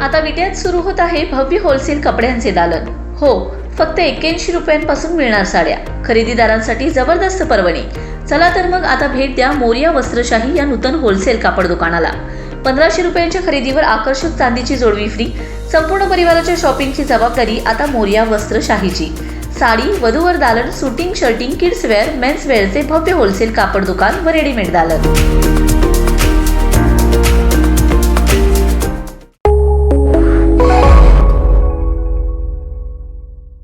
आता विद्यात सुरू होत आहे भव्य होलसेल कपड्यांचे दालन. हो फक्त एक्क्याऐंशी रुपयांपासून मिळणार साड्या. खरेदीदारांसाठी जबरदस्त पर्वणी. चला तर मग आता भेट द्या मोरिया वस्त्रशाही या नूतन होलसेल कापड दुकानाला. पंधराशे रुपयांच्या खरेदीवर आकर्षक चांदीची जोडवी फ्री संपूर्ण परिवाराच्या शॉपिंगची जबाबदारी आता मोरिया वस्त्रशाहीची. साडी वधूवर दालन suiting shirting kids wear mens वेअरचे भव्य होलसेल कापड दुकान व रेडीमेड दालन.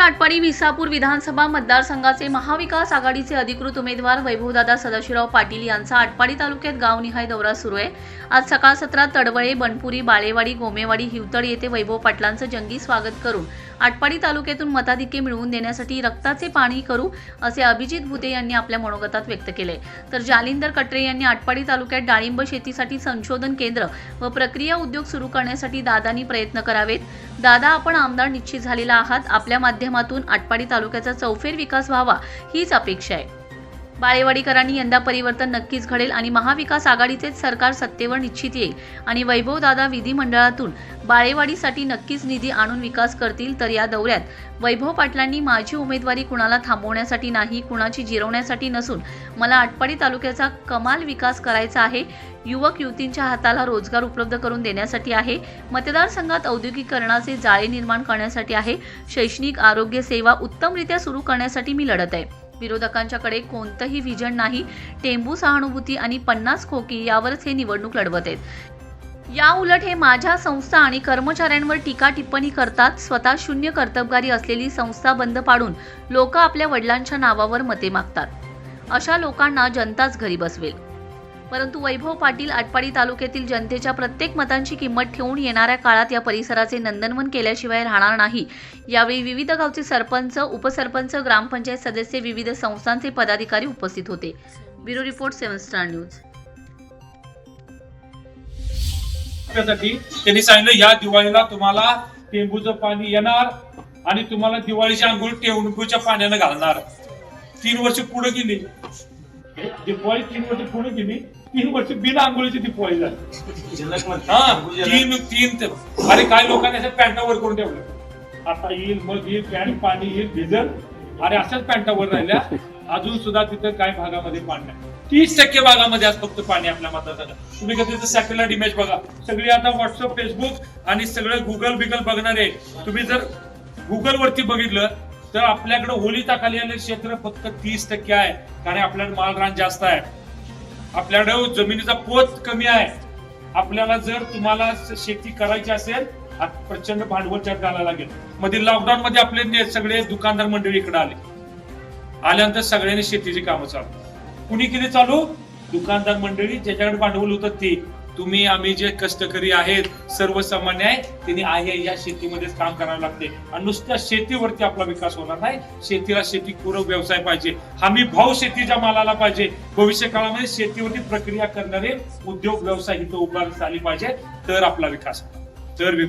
Khanapur Atpadi Visapur विधानसभा मतदारसंघाचे महाविकास आघाडीचे अधिकृत उमेदवार वैभवदादा सदाशिवराव पाटील यांचा आटपाडी तालुक्यात गावनिहाय दौरा सुरू आहे. आज सकाळ सत्रात तडवळे बनपुरी बाळेवाडी गोमेवाडी हिवतड येथे वैभव पाटलांचं जंगी स्वागत करून आटपाडी तालुक्यातून मताधिक्य मिळवून देण्यासाठी रक्ताचे पाणी करू असे अभिजित भुते यांनी आपल्या मनोगतात व्यक्त केले. तर जालिंदर कटरे यांनी आटपाडी तालुक्यात डाळिंब शेतीसाठी संशोधन केंद्र व प्रक्रिया उद्योग सुरू करण्यासाठी दादांनी प्रयत्न करावेत. दादा आपण आमदार निश्चित झालेला आहात. आपल्या माध्यम माध्यमातून आटपाडी तालुक्याचा चौफेर विकास व्हावा हीच अपेक्षा आहे. बाळेवाडीकरांनी यंदा परिवर्तन नक्कीच घडेल आणि महाविकास आघाडीचेच सरकार सत्तेवर निश्चित येईल. आणि वैभवदादा विधिमंडळातून बाळेवाडीसाठी नक्कीच निधी आणून विकास करतील तर या दौऱ्यात वैभव पाटलांनी माझी उमेदवारी कुणाला थांबवण्यासाठी नाही कुणाची जिरवण्यासाठी नसून मला आटपाडी तालुक्याचा कमाल विकास करायचा आहे युवक युवतींच्या हाताला रोजगार उपलब्ध करून देण्यासाठी आहे मतदारसंघात औद्योगिकरणाचे जाळे निर्माण करण्यासाठी आहे शैक्षणिक आरोग्य सेवा उत्तमरित्या सुरू करण्यासाठी मी लढत आहे. विरोधकांच्याकडे कोणतंही व्हिजन नाही. टेंबू सहानुभूती आणि पन्नास खोकी यावरच हे निवडणूक लढवत आहेत. या उलट हे माझ्या संस्था आणि कर्मचाऱ्यांवर टीका टिप्पणी करतात. स्वतः शून्य कर्तबगारी असलेली संस्था बंद पाडून लोक आपल्या वडिलांच्या नावावर मते मागतात. अशा लोकांना जनताच घरी बसवेल. परंतु वैभव पाटील आटपाडी तालुक्यातील जनतेच्या प्रत्येक मतांची किंमत ठेवून येणाऱ्या काळात या परिसराचे नंदनवन केल्याशिवाय राहणार नाही. यावेळी विविध गावचे सरपंच उपसरपंच ग्रामपंचायत सदस्य विविध संस्थांचे पदाधिकारी उपस्थित होते. Bureau report seven star news. त्यांनी सांगितलं या दिवाळीला तुम्हाला टेंबूचं पाणी येणार आणि तुम्हाला दिवाळीची आंघोळ टेंबूच्या पाण्यानं घालणार. तीन वर्ष पुढे गेली. दिवाळी तीन वर्ष पुढे गेली. तीन वर्ष बिना आंघोळीची दिवाळी झाली. हा तीन तीन ते- अरे काय लोकांनी असं पॅन्टावर करून ठेवलं आता येईल मग येईल पॅन्ट पाणी येईल भिजल आणि अशाच पॅन्टावर राहिल्या अजून सुद्धा तिथं काय भागामध्ये पाणी नाही. तीस टक्के भागामध्ये आज फक्त पाणी आपल्या मतदारसंघात. तुम्ही कधी सॅटेलाइट इमेज बघा. सगळी आता व्हॉट्सअप फेसबुक आणि सगळं गुगल बिगल बघणारे तुम्ही जर गुगल वरती बघितलं तर आपल्याकडे ओलिताखाली आलेलं क्षेत्र फक्त तीस टक्के आहे. कारण आपल्याकडे मालरान जास्त आहे. आपल्याकडे जमिनीचा पोत कमी आहे. आपल्याला जर तुम्हाला शेती करायची असेल आता प्रचंड भांडवल त्यात घालायला लागेल. मध्ये लॉकडाऊन मध्ये आपले ने- सगळे दुकानदार मंडळी इकडे आले. आल्यानंतर सगळ्यांनी शेतीची कामं चालू. कुणी केली चालू? दुकानदार मंडळी ज्याच्याकडे भांडवल होतं ते. तुम्ही आम्ही जे कष्टकरी आहेत सर्वसामान्य आहे त्यांनी आहे या शेतीमध्येच काम करावं लागते. आणि नुसत्या शेतीवरती आपला विकास होणार नाही. शेतीला शेती पूरक व्यवसाय पाहिजे. हमी भाव शेतीच्या मालाला पाहिजे. भविष्य काळामध्ये शेतीवरती प्रक्रिया करणारे उद्योग व्यवसाय इथं उभारण्यात आली पाहिजे. तर आपला विकास तर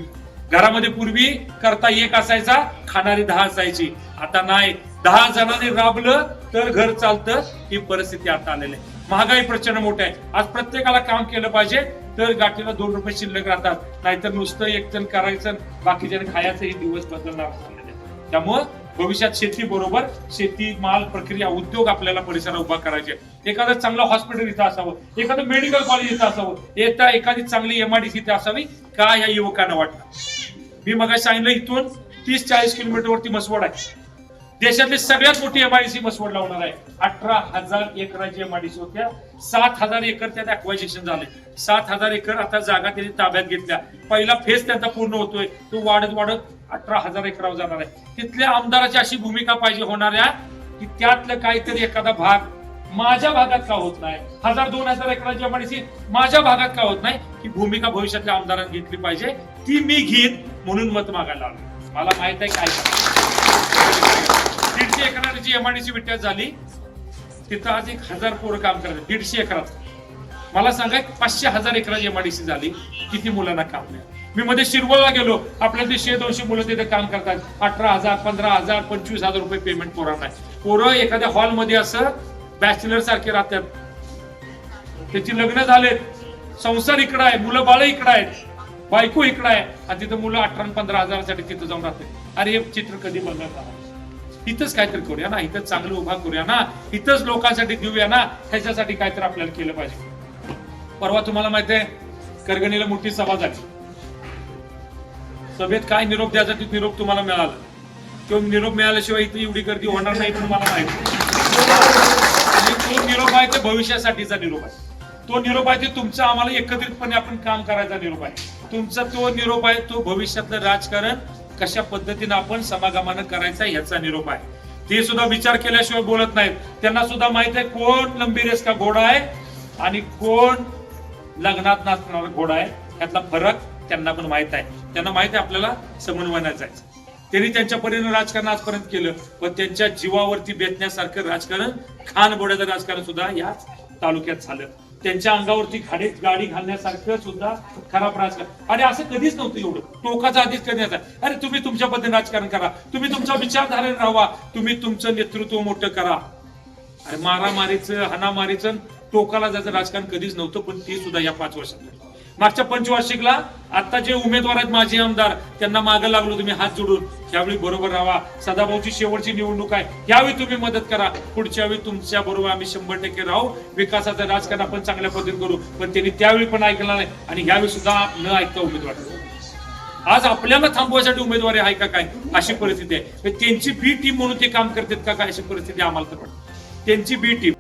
घरामध्ये पूर्वी करता एक असायचा खाणारी दहा असायची. आता नाही. दहा जणांनी राबलं तर घर चालतं. ही परिस्थिती आता आलेली आहे. महागाई प्रचंड मोठे आहे. आज प्रत्येकाला काम केलं पाहिजे तर गाठीला दोन रुपये शिल्लक राहतात. नाहीतर नुसतं एक जण करायचं बाकीच्याने खायचं हे दिवस बदलणार त्यामुळं भविष्यात शेती बरोबर शेती माल प्रक्रिया उद्योग आपल्याला परिसरात उभा करायचे. एखादं चांगलं हॉस्पिटल इथं असावं एखादं मेडिकल कॉलेज इथं असावं येता एखादी चांगली एमआयडीसी इथे असावी का या युवकांना वाटतं मी मग सांगितलं इथून तीस चाळीस किलोमीटर वरती मसवड आहे. देशातली सगळ्यात मोठी एमआयडीसी मसवड लावणार आहे. अठरा हजार एकराची एमआयडीसी होत्या सात हजार एकर त्यात अक्वायझेशन झाले. सात हजार एकर आता जागा त्यांनी ताब्यात घेतल्या. पहिला फेज त्यांचा पूर्ण होतोय. तो वाढत वाढत अठरा हजार एकरावर जाणार आहे. तिथल्या आमदाराची अशी भूमिका पाहिजे होणाऱ्या की त्यातलं काहीतरी एखादा भाग माझ्या भागात का होत नाही? हजार दोन हजार एकराची एमआयडीसी माझ्या भागात का होत नाही? ही भूमिका भविष्यातल्या आमदारांनी घेतली पाहिजे. ती मी घेईन म्हणून मत मागायला आलो मला माहीत आहे काय? जी एमआयडीसी विट्यात झाली तिथं आज एक हजार पोरं काम करायचं दीडशे एकरात. मला सांगा पाचशे हजार एकराची एमआयडीसी झाली किती मुलांना काम नाही. मी मध्ये शिरवळला गेलो आपल्या दीडशे दोनशे मुलं तिथे काम करतात. अठरा हजार पंधरा हजार पंचवीस हजार रुपये पेमेंट पोरांना पोरं एखाद्या हॉलमध्ये असं बॅचलर सारखे राहतात. त्याची लग्न झालेत. संसार इकडं आहे मुलं बाळ इकडं आहेत बायको इकडं आहे. आणि तिथं मुलं अठरा पंधरा हजारासाठी तिथं जाऊन राहते अरे हे चित्र कधी बघणार? इथंच काहीतरी करूया ना इथं चांगलं उभा करूया ना इथंच लोकांसाठी देऊया ना ह्याच्यासाठी काहीतरी आपल्याला केलं पाहिजे. परवा तुम्हाला माहिती आहे करगणीला मोठी सभा झाली. सभेत काय निरोप द्यायचा ते निरोप तुम्हाला मिळाला. किंवा निरोप मिळाल्याशिवाय इथे एवढी गर्दी होणार नाही तुम्हाला माहिती तो निरोप आहे ते भविष्यासाठीचा निरोप आहे. तो निरोप आहे ते तुमचा आम्हाला एकत्रितपणे आपण काम करायचा निरोप आहे. तुमचा तो निरोप आहे तो भविष्यातलं राजकारण कशा पद्धतीनं आपण समागमानं करायचा याचा निरोप आहे. ते सुद्धा विचार केल्याशिवाय बोलत नाहीत. त्यांना सुद्धा माहीत आहे कोण लंबीरेस का घोडा आहे आणि कोण लग्नात नाचणारा घोडा आहे. त्यातला फरक त्यांना पण माहीत आहे. त्यांना माहीत आहे आपल्याला समन्वयात जायचं त्यांनी त्यांच्या परीने राजकारण आजपर्यंत केलं पण त्यांच्या जीवावरती बेतण्यासारखं राजकारण खानबोड्याचं राजकारण सुद्धा याच तालुक्यात झालं. त्यांच्या अंगावरती खाडे गाडी घालण्यासारखं सुद्धा खराब राजकारण आणि असं कधीच नव्हतं एवढं. टोकाचा आधीच कधी नव्हता अरे तुम्ही तुमच्या पद्धतीने राजकारण करा. तुम्ही तुमचा विचारधारेने राहा. तुम्ही तुमचं नेतृत्व मोठं करा. अरे मारामारीचं हाणामारीचं टोकाला जायचं राजकारण कधीच नव्हतं पण ते सुद्धा या पाच वर्षात मागच्या पंचवार्षिकला आता जे उमेदवार आहेत माझे आमदार त्यांना मागं लागलो तुम्ही हात जोडून. यावेळी बरोबर राहा. सदाभाऊची शेवटची निवडणूक आहे. यावेळी तुम्ही मदत करा. पुढच्या वेळी तुमच्या बरोबर आम्ही शंभर टक्के राहू. विकासाचं राजकारण आपण चांगल्या पद्धतीने करू. पण त्यांनी त्यावेळी पण ऐकलं नाही. आणि यावेळी सुद्धा न ऐकता उमेदवार. आज आपल्याला थांबवायसाठी उमेदवारी आहे का काय? अशी परिस्थिती आहे. त्यांची बी टीम म्हणून ते काम करतात का काय? अशी परिस्थिती आम्हाला तर वाटते. त्यांची बी टीम